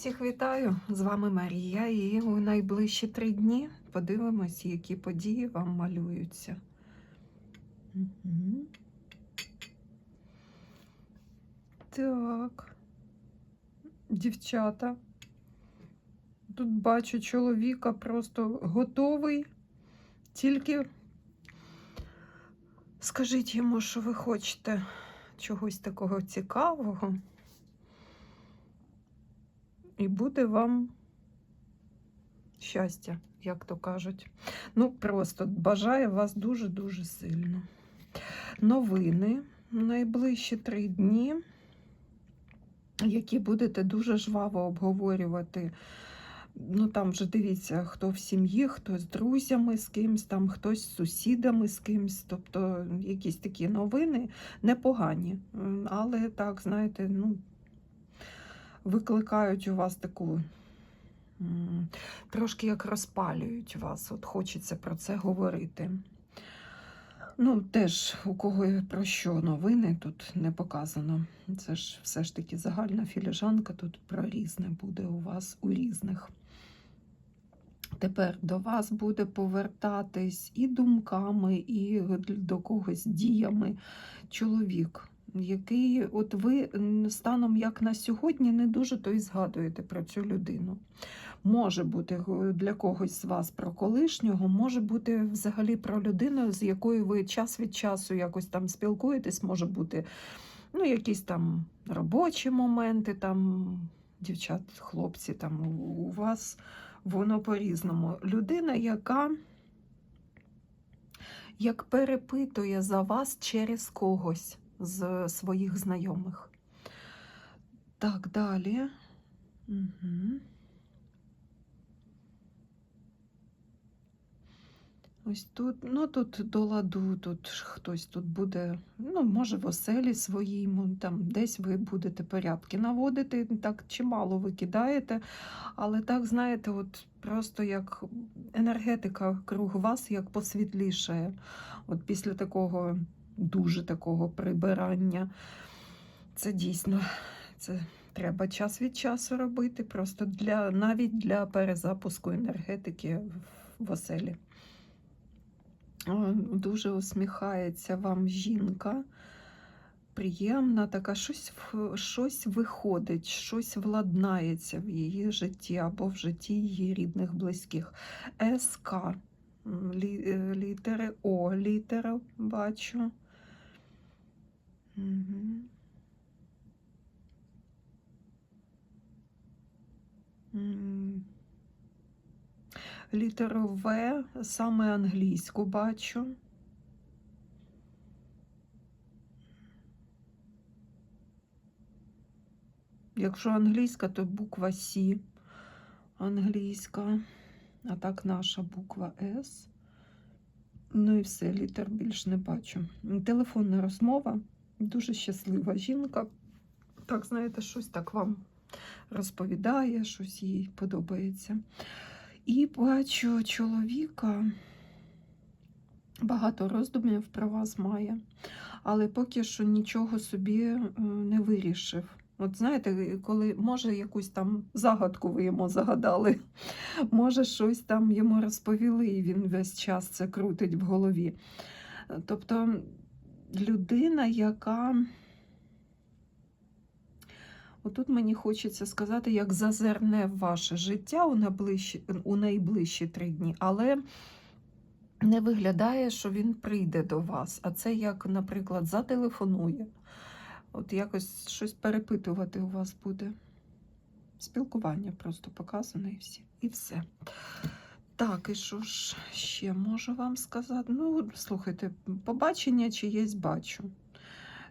Всіх вітаю! З вами Марія, і у найближчі три дні подивимось, які події вам малюються. Так. Дівчата. Тут бачу чоловіка просто готовий. Тільки скажіть йому, що ви хочете чогось такого цікавого. І буде вам щастя, як то кажуть. Ну, просто бажаю вас дуже-дуже сильно. Новини найближчі три дні, які будете дуже жваво обговорювати. Ну, там вже дивіться, хто в сім'ї, хто з друзями з кимсь, там хтось з сусідами з кимсь. Тобто якісь такі новини непогані. Але так, знаєте, ну, викликають у вас таку. Трошки як розпалюють вас, от хочеться про це говорити. Ну, теж у кого про що новини тут не показано. Це ж все ж таки загальна філіжанка, тут про різне буде у вас у різних. Тепер до вас буде повертатись і думками, і до когось діями чоловік, який, от ви станом як на сьогодні, не дуже то й згадуєте про цю людину. Може бути е, для когось з вас про колишнього, може бути взагалі про людину, з якою ви час від часу якось там спілкуєтесь, може бути ну, якісь там робочі моменти, там дівчат, хлопці, там у, вас воно по-різному. Людина, яка як перепитує за вас через когось з своїх знайомих. Так, далі. Угу. Ось тут, ну тут до ладу, тут хтось тут буде, ну, може, в оселі своїй, там десь ви будете порядки наводити, так чимало ви кидаєте, але так, знаєте, от просто як енергетика круг вас як посвітлішає. От після такого дуже такого прибирання. Це дійсно це треба час від часу робити, просто для навіть для перезапуску енергетики в- оселі. Дуже усміхається вам жінка. Приємна, така щось, щось виходить, щось владнається в її житті або в житті її рідних близьких. СК. Е, Літери О, літера бачу. Літеру В, саме англійську бачу. Якщо англійська, то буква С англійська, а так наша буква С. Ну і все, літер більш не бачу. Телефонна розмова, дуже щаслива жінка. Так, знаєте, щось так вам розповідає, щось їй подобається. І бачу чоловіка, багато роздумів про вас має, але поки що нічого собі е, не вирішив. От знаєте, коли може якусь там загадку ви йому загадали, може щось там йому розповіли, і він весь час це крутить в голові. Тобто людина, яка Отут мені хочеться сказати, як зазирне ваше життя у найближчі, у найближчі три дні, але не виглядає, що він прийде до вас. А це як, наприклад, зателефонує. От якось щось перепитувати у вас буде. Спілкування просто показане і всі. І все. Так, і що ж ще можу вам сказати? Ну, слухайте, побачення чиєсь бачу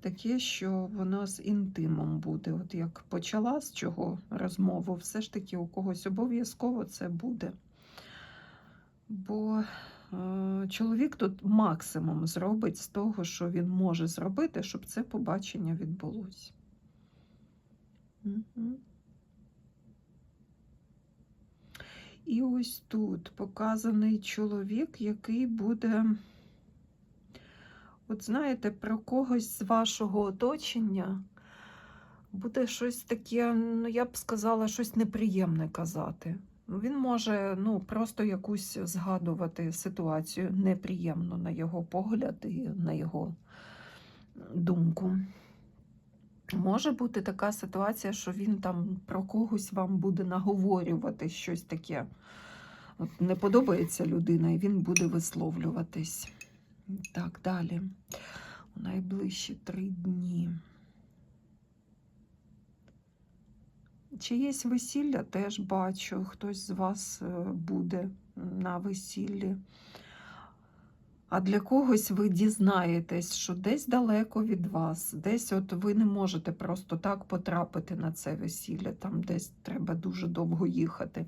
таке, що воно з інтимом буде. От як почала з чого розмову, все ж таки у когось обов'язково це буде. Бо е, чоловік тут максимум зробить з того, що він може зробити, щоб це побачення відбулося. Угу. І ось тут показаний чоловік, який буде. От знаєте, про когось з вашого оточення буде щось таке, ну я б сказала, щось неприємне казати. Він може ну, просто якусь згадувати ситуацію неприємну на його погляд і на його думку. Може бути така ситуація, що він там про когось вам буде наговорювати щось таке. От не подобається людина, і він буде висловлюватись. Так, далі. У найближчі три дні. Чиєсь весілля теж бачу, хтось з вас е, буде на весіллі. А для когось ви дізнаєтесь, що десь далеко від вас, десь от ви не можете просто так потрапити на це весілля, там десь треба дуже довго їхати.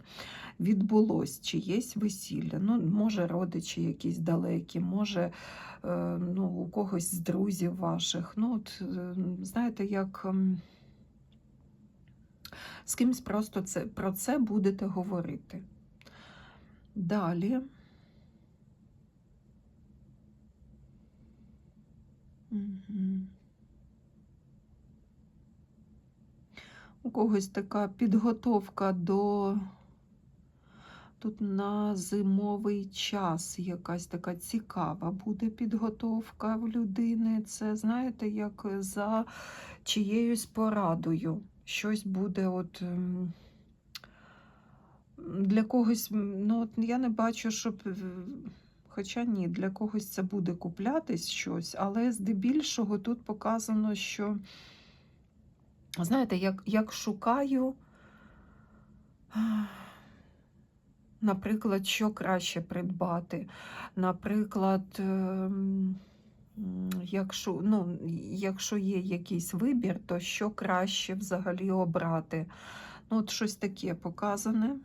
Відбулось чиєсь весілля. Ну, може, родичі якісь далекі, може е, ну, у когось з друзів ваших. Ну, от, е, знаєте, як. ем, з кимсь просто це, про це будете говорити. Далі. У когось така підготовка до тут на зимовий час якась така цікава буде підготовка в людини. Це, знаєте, як за чиєюсь порадою. Щось буде от. ем, Для когось, ну от я не бачу, щоб. Хоча ні, для когось це буде куплятись щось, але здебільшого тут показано, що, знаєте, як, як шукаю, наприклад, що краще придбати. Наприклад, ем, якщо, ну, якщо є якийсь вибір, то що краще взагалі обрати. Ну, от щось таке показане.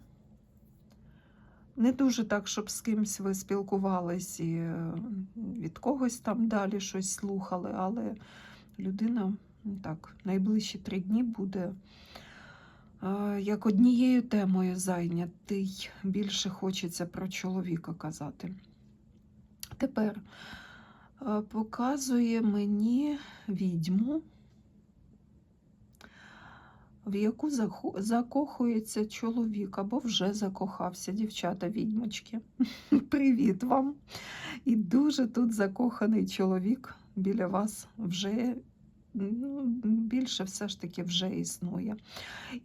Не дуже так, щоб з кимсь ви спілкувались і е, від когось там далі щось слухали, але людина так, найближчі три дні буде е, як однією темою зайнятий. Більше хочеться про чоловіка казати. Тепер е, показує мені відьму, в яку закохується чоловік або вже закохався, дівчата відьмочки. Привіт вам! І дуже тут закоханий чоловік біля вас вже ну, більше все ж таки вже існує.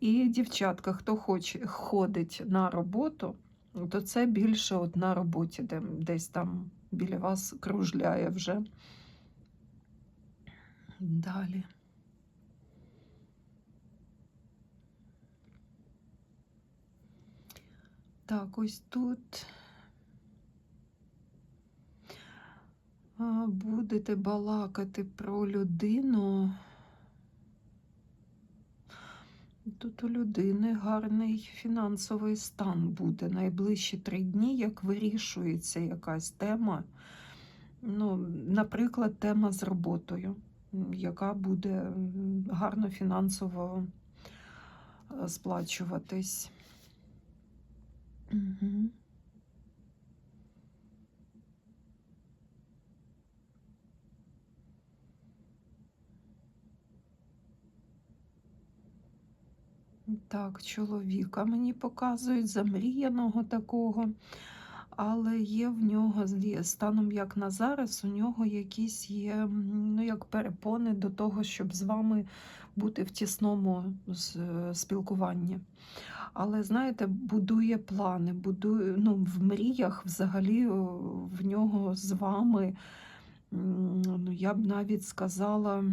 І дівчатка, хто хоче, ходить на роботу, то це більше от на роботі, де десь там біля вас кружляє вже. Далі. Так, ось тут будете балакати про людину. Тут у людини гарний фінансовий стан буде. Найближчі три дні, як вирішується якась тема. Ну, наприклад, тема з роботою, яка буде гарно фінансово е, сплачуватись. Так, чоловіка мені показують замріяного такого, але є в нього станом як на зараз, у нього якісь є ну, як перепони до того, щоб з вами бути в тісному спілкуванні. Але знаєте, будує плани, будує ну, в мріях взагалі в нього з вами, ну, я б навіть сказала.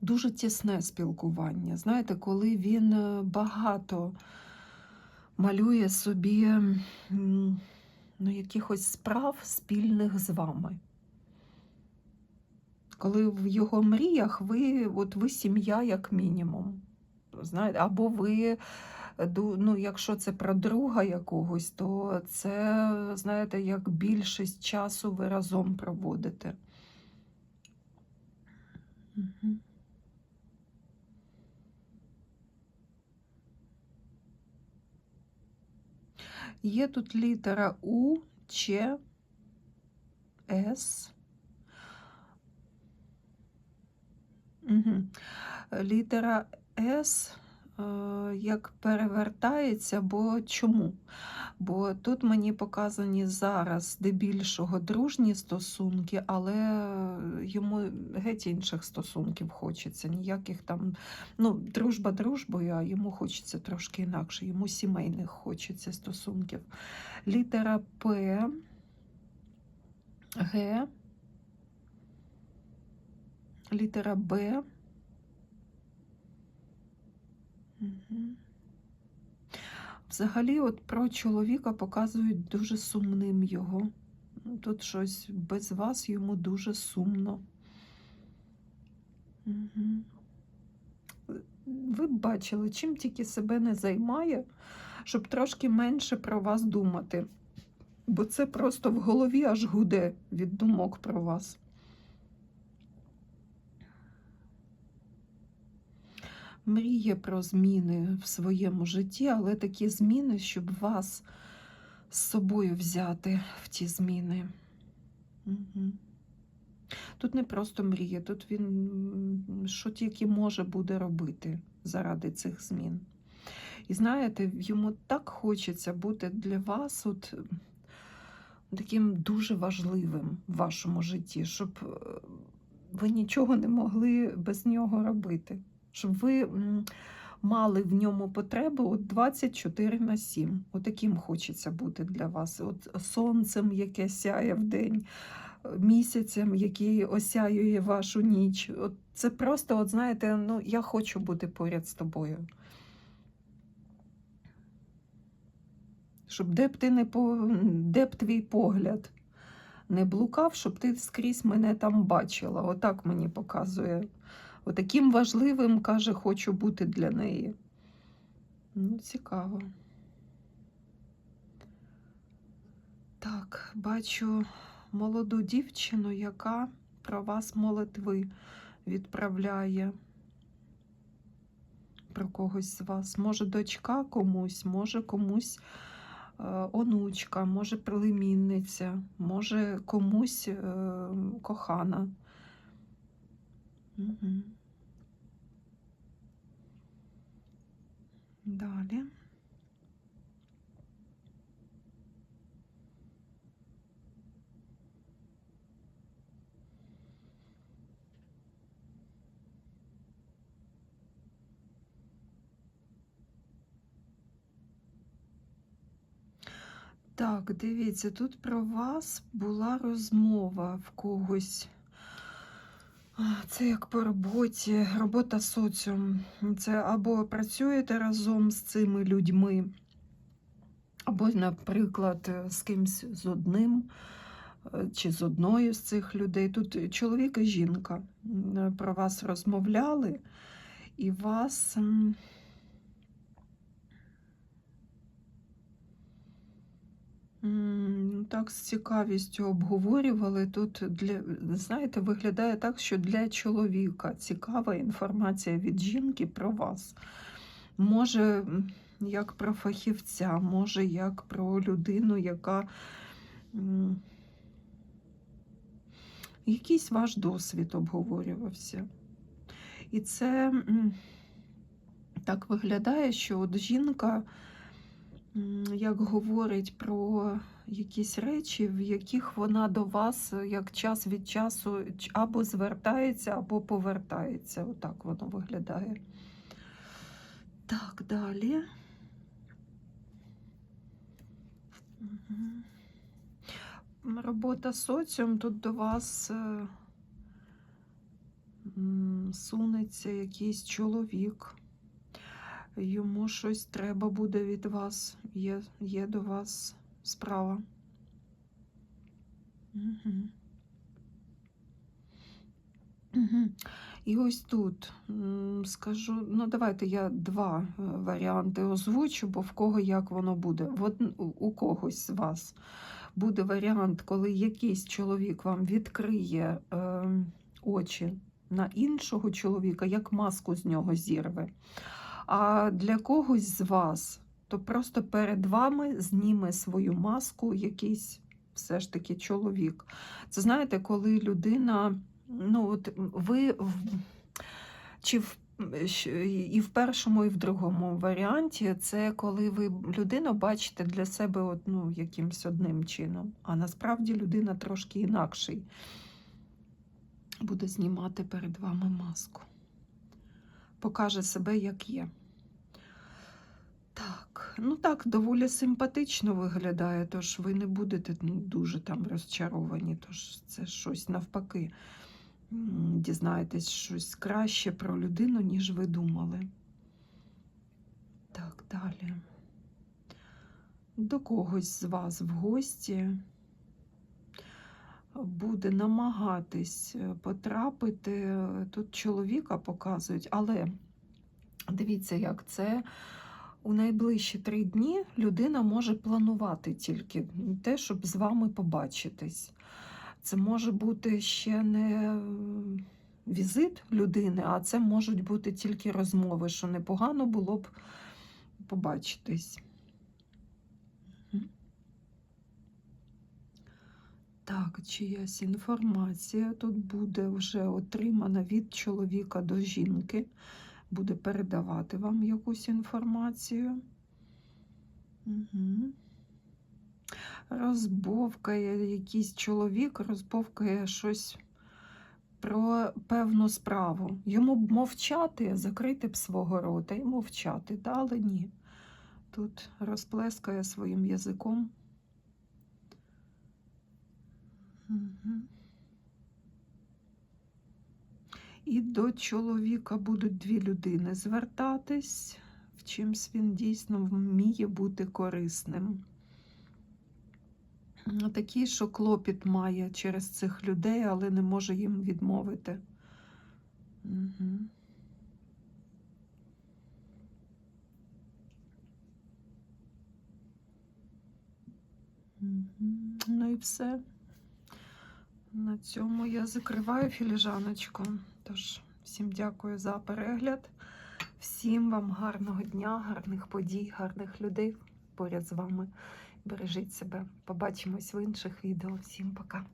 Дуже тісне спілкування. Знаєте, коли він е, багато малює собі ну, якихось справ спільних з вами. Коли в його мріях ви, от ви сім'я як мінімум. Знаєте, або ви, ну, якщо це про друга якогось, то це, знаєте, як більшість часу ви разом проводите. Мгм. Є тут літера У, Ч, С. Угу. Літера С е, як перевертається, бо чому? Бо тут мені показані зараз здебільшого дружні стосунки, але йому геть інших стосунків хочеться. Ніяких там, ну, дружба дружбою, а йому хочеться трошки інакше. Йому сімейних хочеться стосунків. Літера П, Г, літера Б. Взагалі, от про чоловіка показують дуже сумним його. Тут щось без вас йому дуже сумно. Ви б бачили, чим тільки себе не займає, щоб трошки менше про вас думати. Бо це просто в голові аж гуде від думок про вас. Мріє про зміни в своєму житті, але такі зміни, щоб вас з собою взяти в ті зміни. Угу. Тут не просто мріє, тут він що тільки може буде робити заради цих змін. І знаєте, йому так хочеться бути для вас от таким дуже важливим в вашому житті, щоб е, ви нічого не могли без нього робити щоб ви мали в ньому потребу от 24 на 7. Отаким хочеться бути для вас. От сонцем, яке сяє в день, місяцем, який осяює вашу ніч. От це просто, от знаєте, ну я хочу бути поряд з тобою. Щоб де б ти не по де б твій погляд не блукав, щоб ти скрізь мене там бачила. Отак мені показує. Отаким важливим, каже, хочу бути для неї. Ну, цікаво. Так, бачу молоду дівчину, яка про вас молитви відправляє. Про когось з вас. Може, дочка комусь, може комусь е, онучка, може племінниця, може комусь е, кохана. Угу. Далі. Так, дивіться, тут про вас була розмова в когось. Це як по роботі, робота соціум. Це або працюєте разом з цими людьми, або, наприклад, з кимсь з одним е, чи з одною з цих людей. Тут чоловік і жінка про вас розмовляли, і вас. Так, з цікавістю обговорювали. Тут для, знаєте, виглядає так, що для чоловіка цікава інформація від жінки про вас. Може, як про фахівця, може, як про людину, яка якийсь ваш досвід обговорювався. І це так виглядає, що от жінка як говорить про якісь речі, в яких вона до вас е, як час від часу або звертається, або повертається. Отак воно виглядає. Так, далі. М, Робота соціум тут до вас е, сунеться якийсь чоловік. Йому щось треба буде від вас. Є, є до вас справа. Угу. Угу. І ось тут скажу, ну давайте я два е, варіанти озвучу, бо в кого як воно буде. У- у когось з вас буде варіант, коли якийсь чоловік вам відкриє е, очі на іншого чоловіка, як маску з нього зірве. А для когось з вас, то просто перед вами зніме свою маску якийсь все ж таки чоловік. Це знаєте, коли людина, ну от ви Чи в, і в першому, і в другому варіанті це коли ви людину бачите для себе от, ну, якимось одним чином, а насправді людина трошки інакший буде знімати перед вами маску. Покаже себе, як є. Ну так, доволі симпатично виглядає, тож ви не будете ну, дуже там розчаровані, тож це щось навпаки. Дізнаєтесь щось краще про людину, ніж ви думали. Так, далі. До когось з вас в гості буде намагатись е, потрапити. Тут чоловіка показують, але дивіться, як це у найближчі три дні людина може планувати тільки те, щоб з вами побачитись. Це може бути ще не візит людини, а це можуть бути тільки розмови, що непогано було б побачитись. Так, чиясь інформація тут буде вже отримана від чоловіка до жінки, буде передавати вам якусь інформацію. Угу. Розбовкає якийсь чоловік, розбовкає щось про певну справу. Йому б мовчати, закрити б свого рота і мовчати, та, але ні. Тут розплескає своїм язиком. Мгм. І до чоловіка будуть дві людини звертатись, в чимсь він дійсно вміє бути корисним. Такий, що клопіт має через цих людей, але не може їм відмовити. Угу. Ну і все. На цьому я закриваю філіжаночку. Тож, всім дякую за перегляд. Всім вам гарного дня, гарних подій, гарних людей поряд з вами. Бережіть себе. Побачимось в інших відео. Всім пока.